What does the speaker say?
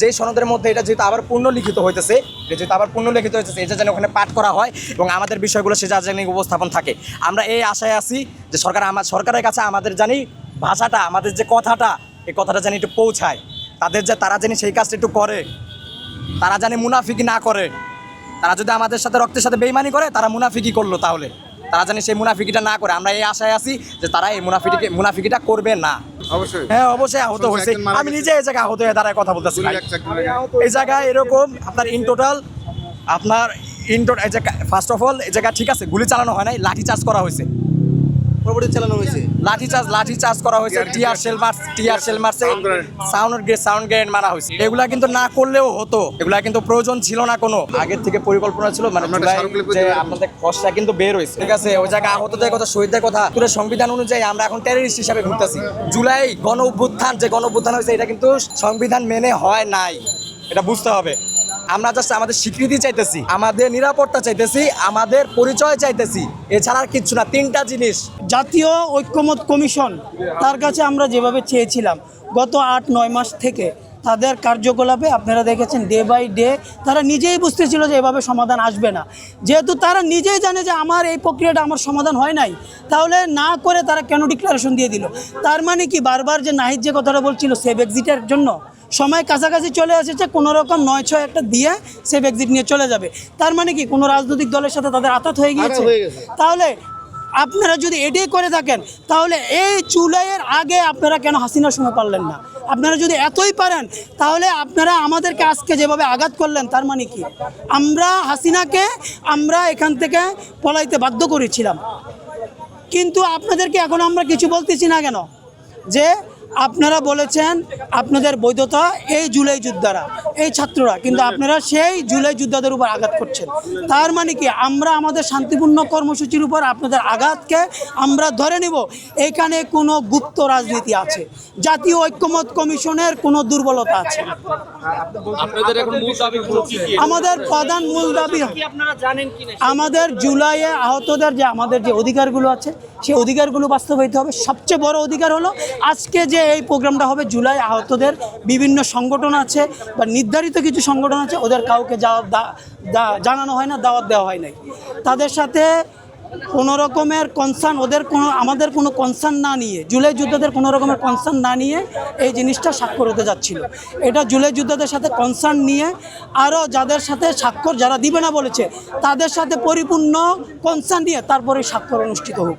যে সনদের মধ্যে এটা যেহেতু আবার পূর্ণ লিখিত হইতেছে, এটা যেহেতু আবার পূর্ণ লিখিত হইতেছে, এটা যেন ওখানে পাঠ করা হয় এবং আমাদের বিষয়গুলো সে যেন উপস্থাপন থাকে। আমরা এই আশায় আছি যে সরকার আমার সরকারের কাছে আমাদের জানি ভাষাটা, আমাদের যে কথাটা, এই কথাটা জানি একটু পৌঁছায়। তাদের যে, তারা জানি সেই কাজটা একটু করে। তারা জানি মুনাফিকি না করে। তারা যদি আমাদের সাথে রক্তের সাথে বেইমানি করে, তারা মুনাফিকি করল তাহলে। তারা জানি সেই মুনাফিকিটা না করে। আমরা এই আশায় আছি যে তারা এই মুনাফিটিকে মুনাফিকিটা করবে না। অবশ্যই। হ্যাঁ অবশ্যই আহত হয়েছে। আমি নিজে এই জায়গায় আহত হয়ে দাঁড়ায় কথা বলতেছি। এই জায়গায় এরকম আপনার ইন টোটাল আপনার ইন এই জায়গা ফার্স্ট অফ অল এই জায়গায় ঠিক আছে গুলি চালানো হয় নাই লাঠি চার্জ করা হয়েছে। পরবর্তী চালানো হয়েছে? লাঠি চার্জ লাঠি চার্জ করা হয়েছে টিয়ার- শেল টিয়ার শেল মারছে Sound grenade। Sound sound grenade মারা হয়েছে। এগুলা কিন্তু না করলেও হতো। এগুলা কিন্তু প্রয়োজন ছিল না কোনো। আগের থেকে পরিকল্পনা ছিল মানে যে আপনাদের খসড়া কিন্তু বের হয়েছে। ঠিক আছে ওই জায়গায় আহতদের কথা শহীদদের কথা পুরো সংবিধান অনুযায়ী আমরা এখন টেররিস্ট হিসাবে ঘুরতেছি জুলাই গণ অভ্যুত্থান যে গণ অভ্যুত্থান হয়েছে এটা কিন্তু সংবিধান মেনে হয় নাই। এটা বুঝতে হবে। আমরা জাস্ট আমাদের স্বীকৃতি চাইতেছি, আমাদের নিরাপত্তা চাইতেছি, আমাদের পরিচয় চাইতেছি। এছাড়া আর না, তিনটা জিনিস। জাতীয় ঐক্যমত কমিশন, তার কাছে আমরা যেভাবে চেয়েছিলাম গত আট নয় মাস থেকে তাদের কার্যকলাপে আপনারা দেখেছেন ডে বাই ডে তারা নিজেই বুঝতেছিল যে এভাবে সমাধান আসবে না। যেহেতু তারা নিজেই জানে যে আমার এই প্রক্রিয়াটা আমার সমাধান হয় নাই তাহলে না করে তারা কেন ডিক্লারেশন দিয়ে দিল? তার মানে কি বারবার যে নাহিদ যে কথাটা বলছিল সেভ এক্সিটের জন্য সময় কাছাকাছি চলে এসেছে কোনো রকম নয় ছয় একটা দিয়ে সেভ এক্সিট নিয়ে চলে যাবে। তার মানে কি কোনো রাজনৈতিক দলের সাথে তাদের আতাত হয়ে গিয়েছে? তাহলে আপনারা যদি এটাই করে থাকেন, তাহলে এই জুলাইয়ের আগে আপনারা কেন হাসিনার সময় পারলেন না? আপনারা যদি এতই পারেন, তাহলে আপনারা আমাদেরকে আজকে যেভাবে আঘাত করলেন, তার মানে কি? আমরা হাসিনাকে আমরা এখান থেকে পলাইতে বাধ্য করেছিলাম। কিন্তু আপনাদেরকে এখন আমরা কিছু বলতেছি না কেন? যে আপনারা বলেছেন আপনাদের বৈধতা এই জুলাই যোদ্ধারা এই ছাত্ররা, কিন্তু আপনারা সেই জুলাই যোদ্ধাদের উপর আঘাত করছেন। তার মানে কি, আমরা আমাদের শান্তিপূর্ণ কর্মসূচির উপর আপনাদের আঘাতকে আমরা ধরে নিব। এখানে কোনো গুপ্ত রাজনীতি আছে। জাতীয় ঐক্যমত কমিশনের কোনো দুর্বলতা আছে। আপনাদের এখন মূল দাবিগুলো কি? কি আমাদের প্রধান মূল দাবি আমাদের জুলাইয়ে আহতদের যে আমাদের যে অধিকারগুলো আছে সেই অধিকারগুলো বাস্তবায়িত হবে। সবচেয়ে বড় অধিকার হলো আজকে যে এই প্রোগ্রামটা হবে জুলাই আহতদের বিভিন্ন সংগঠন আছে বা নির্ধারিত কিছু সংগঠন আছে ওদের কাউকে যাওয়া দা- দা- জানানো হয় না দাওয়াত দেওয়া হয় নাই। তাদের সাথে কোনো রকমের কনসার্ন ওদের কোনো, আমাদের কোনো কনসার্ন না নিয়ে, জুলাই যুদ্ধদের কোনো রকমের কনসার্ন না নিয়ে এই জিনিসটা স্বাক্ষর হতে যাচ্ছিল। এটা জুলাই যুদ্ধদের সাথে কনসার্ন নিয়ে আরও যাদের সাথে স্বাক্ষর যারা দিবে না বলেছে, তাদের সাথে পরিপূর্ণ কনসার্ন নিয়ে তারপরে স্বাক্ষর অনুষ্ঠিত হোক।